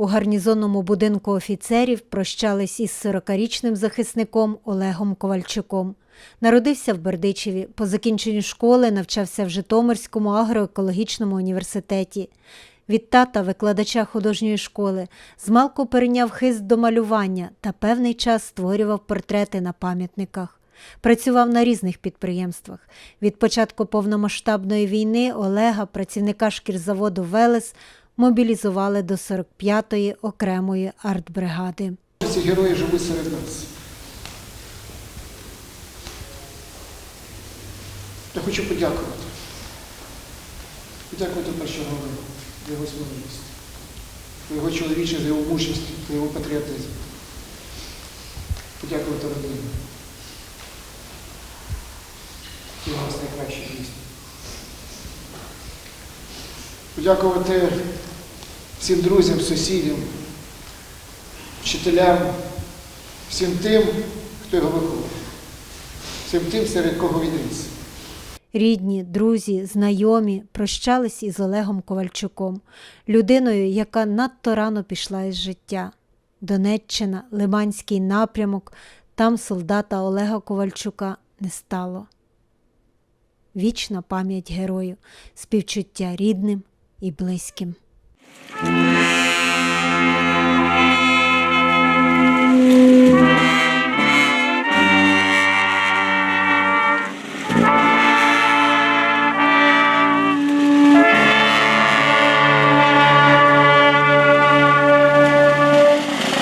У гарнізонному будинку офіцерів прощались із 40-річним захисником Олегом Ковальчуком. Народився в Бердичеві. По закінченню школи навчався в Житомирському агроекологічному університеті. Від тата, викладача художньої школи, змалку перейняв хист до малювання та певний час створював портрети на пам'ятниках. Працював на різних підприємствах. Від початку повномасштабної війни Олега, працівника шкірзаводу Велес, мобілізували до 45-ї окремої артбригади. Ці герої живуть серед нас. Я хочу подякувати. Подякувати першого за його сміливість, за його чоловічність, за його мужність, за його патріотизм. Подякувати родині. Ті у нас найкращі місті. Подякувати всім друзям, сусідям, вчителям, всім тим, хто його виховав, всім тим, серед кого він ріс. Рідні, друзі, знайомі прощались із Олегом Ковальчуком, людиною, яка надто рано пішла із життя. Донеччина, Лиманський напрямок, там солдата Олега Ковальчука не стало. Вічна пам'ять герою, співчуття рідним і близьким.